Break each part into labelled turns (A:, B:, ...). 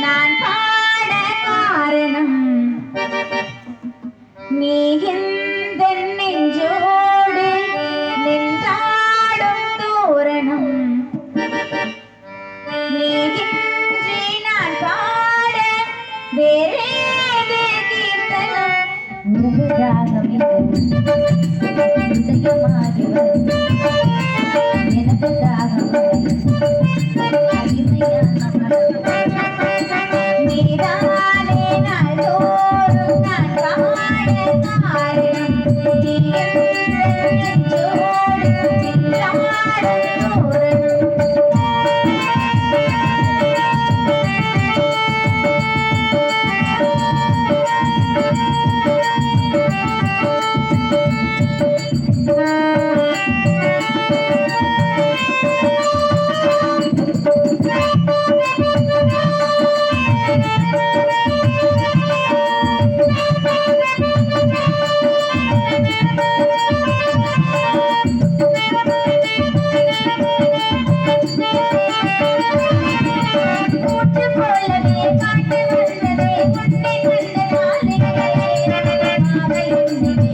A: நான் பாட காரணம் நீ இந்த நெஞ்சோடு நின்றாடும் தோரணம். நீ இன்றி நான் பாட வேறே கீர்த்தனம். உனது ராகம் இது இதயமாகி I'm Thank you.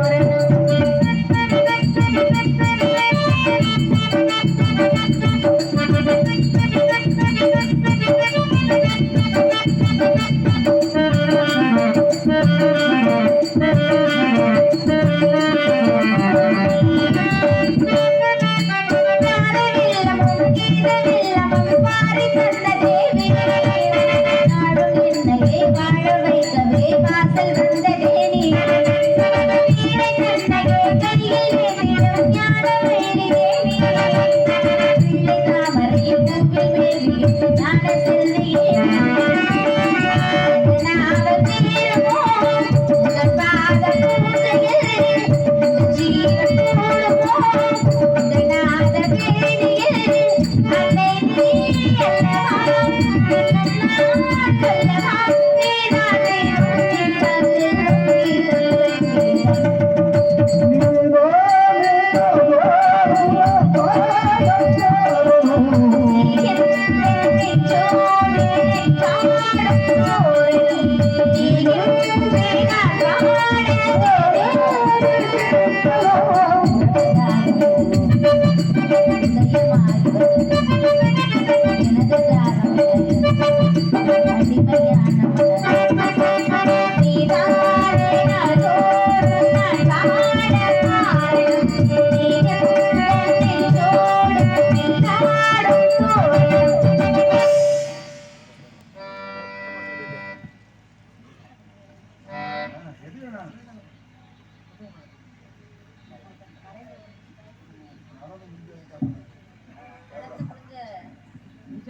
A: வைத்து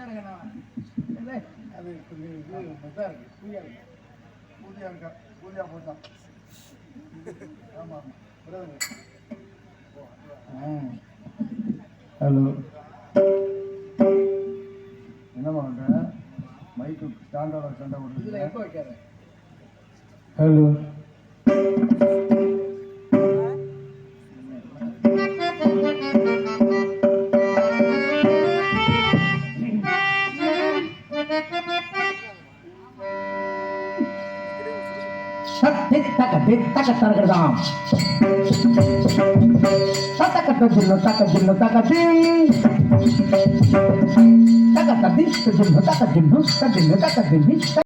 B: அது இதாக இருக்கு கூலியா இருக்கு கூலியா இருக்கா கூலியா போட்டா ஆமாம் ஹலோ. என்ன பண்ணுற மைக்கு ஸ்டாண்டோட சண்டை போட்டு ஹலோ.
C: টাকা বেদ টাকা তার দাম টাকা তো দিল টাকা দিল টাকা দি। টাকা তা দিস তো দিল টাকা দিল টাকা দিল টাকা দিল